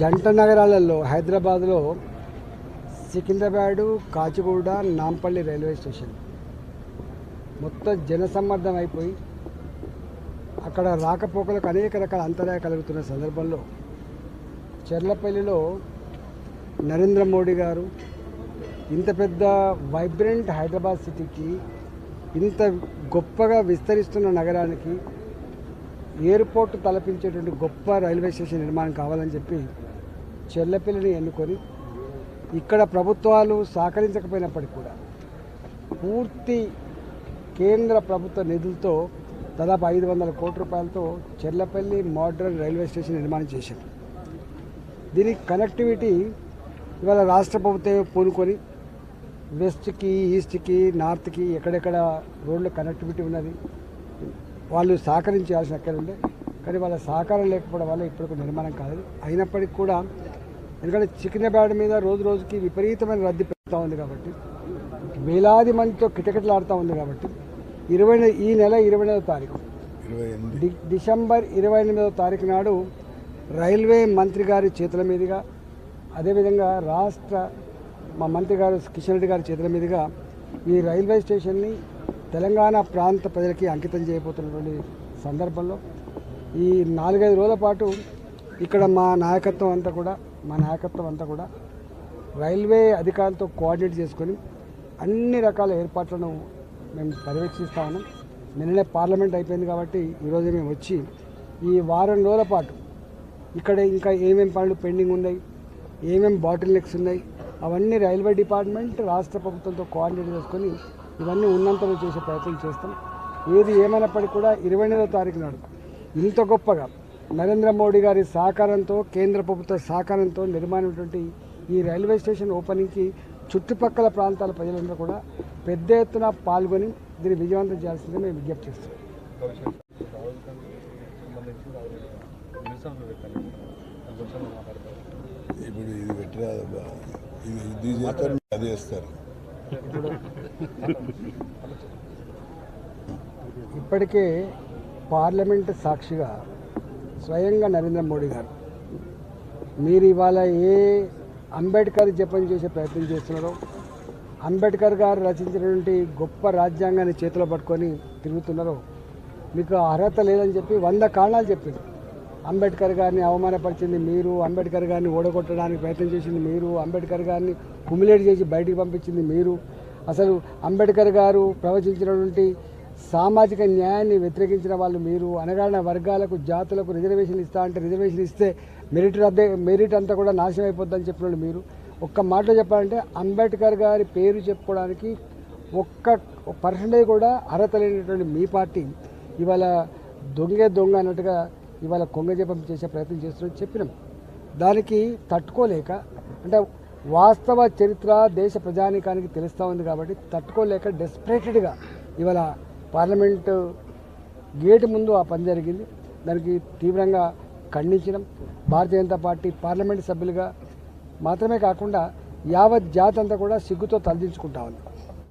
జంట నగరాలలో హైదరాబాద్లో సికింద్రాబాడు కాచిగూడ నాంపల్లి రైల్వే స్టేషన్. మొత్తం జనసమ్మర్దం అయిపోయి అక్కడ రాకపోకలకు అనేక రకాల అంతరాయ కలుగుతున్న సందర్భంలో చెర్లపల్లిలో నరేంద్ర మోడీ గారు ఇంత పెద్ద వైబ్రెంట్ హైదరాబాద్ సిటీకి ఇంత గొప్పగా విస్తరిస్తున్న నగరానికి ఎయిర్పోర్ట్ తలపించేటువంటి గొప్ప రైల్వే స్టేషన్ నిర్మాణం కావాలని చెప్పి చెర్లపల్లిని ఎన్నుకొని ఇక్కడ ప్రభుత్వాలు సహకరించకపోయినప్పటికీ కూడా పూర్తి కేంద్ర ప్రభుత్వ నిధులతో దాదాపు ఐదు వందల కోట్ల రూపాయలతో చెర్లపల్లి మోడ్రన్ రైల్వే స్టేషన్ నిర్మాణం చేశారు. దీనికి కనెక్టివిటీ ఇవాళ రాష్ట్ర ప్రభుత్వం పూనుకొని వెస్ట్కి ఈస్ట్కి నార్త్కి ఎక్కడెక్కడ రోడ్ల కనెక్టివిటీ ఉన్నది. వాళ్ళు సహకరించాల్సిన అక్కడ ఉండే. కానీ వాళ్ళ సహకారం లేకపోవడం వల్ల ఇప్పటికి నిర్మాణం కాలేదు. అయినప్పటికీ కూడా ఎందుకంటే సికింద్రాబాద్ మీద రోజు రోజుకి విపరీతమైన రద్దీ పెరుగుతూ ఉంది కాబట్టి వేలాది మందితో కిటకిటలాడుతూ ఉంది కాబట్టి ఇరవై ఈ నెల ఇరవై ఎనిమిదో తారీఖు. ఎనిమిది. డిసెంబర్ ఇరవై ఎనిమిదవ తారీఖు నాడు రైల్వే మంత్రి గారి చేతుల మీదుగా అదేవిధంగా రాష్ట్ర మా మంత్రి గారు కిషన్ రెడ్డి గారి చేతుల మీదుగా ఈ రైల్వే స్టేషన్ని తెలంగాణ ప్రాంత ప్రజలకి అంకితం చేయబోతున్నటువంటి సందర్భంలో ఈ నాలుగైదు రోజుల పాటు ఇక్కడ మా నాయకత్వం అంతా కూడా మా నాయకత్వం అంతా కూడా రైల్వే అధికారులతో కోఆర్డినేట్ చేసుకొని అన్ని రకాల ఏర్పాట్లను మేము పర్యవేక్షిస్తా ఉన్నాం. నిన్ననే పార్లమెంట్ అయిపోయింది కాబట్టి ఈరోజు మేము వచ్చి ఈ వారం రోజుల పాటు ఇక్కడ ఇంకా ఏమేమి పనులు పెండింగ్ ఉన్నాయి ఏమేమి బాటిల్ నెక్స్ ఉన్నాయి అవన్నీ రైల్వే డిపార్ట్మెంట్ రాష్ట్ర ప్రభుత్వంతో కోఆర్డినేట్ చేసుకొని ఇవన్నీ ఉన్నంతలో చేసే ప్రయత్నం చేస్తాం. ఏది ఏమైనప్పటికీ కూడా ఇరవై ఎనిమిదో తారీఖు నాడు ఇంత గొప్పగా నరేంద్ర మోడీ గారి సహకారంతో కేంద్ర ప్రభుత్వ సహకారంతో నిర్మాణమైనటువంటి ఈ రైల్వే స్టేషన్ ఓపెనింగ్కి చుట్టుపక్కల ప్రాంతాల ప్రజలందరూ కూడా పెద్ద ఎత్తున పాల్గొని దీన్ని విజయవంతం చేయాల్సిందని మేము విజ్ఞప్తి చేస్తాం ఇప్పుడు ఇది పెట్టరాదబ్బా ఇది చేస్తారు అది చేస్తారు. ఇప్పటికే పార్లమెంట్ సాక్షిగా స్వయంగా నరేంద్ర మోడీ గారు మీరు ఇవాళ ఏ అంబేద్కర్ జపం చేసే ప్రయత్నం చేస్తున్నారో అంబేద్కర్ గారు రచించినటువంటి గొప్ప రాజ్యాంగాన్ని చేతిలో పట్టుకొని తిరుగుతున్నారో మీకు అర్హత లేదని చెప్పి వంద కారణాలు చెప్పింది. అంబేద్కర్ గారిని అవమానపరిచింది మీరు అంబేద్కర్ గారిని ఓడగొట్టడానికి ప్రయత్నం చేసింది మీరు అంబేద్కర్ గారిని హుమిలేట్ చేసి బయటికి పంపించింది మీరు. అసలు అంబేద్కర్ గారు ప్రవచించినటువంటి సామాజిక న్యాయాన్ని వ్యతిరేకించిన వాళ్ళు మీరు. అనగాడిన వర్గాలకు జాతులకు రిజర్వేషన్ ఇస్తా అంటే రిజర్వేషన్ ఇస్తే మెరిట్ అదే మెరిట్ అంతా కూడా నాశనం అయిపోద్దని చెప్పినట్టు మీరు. ఒక్క మాటలో చెప్పాలంటే అంబేద్కర్ గారి పేరు చెప్పుకోవడానికి ఒక్క పర్సంటేజ్ కూడా అర్హత లేనటువంటి మీ పార్టీ. ఇవాళ దొంగే దొంగ అన్నట్టుగా ఇవాళ కొంగజపం చేసే ప్రయత్నం చేస్తున్నట్టు చెప్పినాం. దానికి తట్టుకోలేక అంటే వాస్తవ చరిత్ర దేశ ప్రజానీకానికి తెలుస్తూ ఉంది కాబట్టి తట్టుకోలేక డెస్పరేటెడ్గా ఇవాళ పార్లమెంట్ గేటు ముందు ఆ పని జరిగింది. దానికి తీవ్రంగా ఖండించడం భారతీయ జనతా పార్టీ పార్లమెంట్ సభ్యులుగా మాత్రమే కాకుండా యావత్ జాతి అంతా కూడా సిగ్గుతో తలదించుకుంటా ఉంది.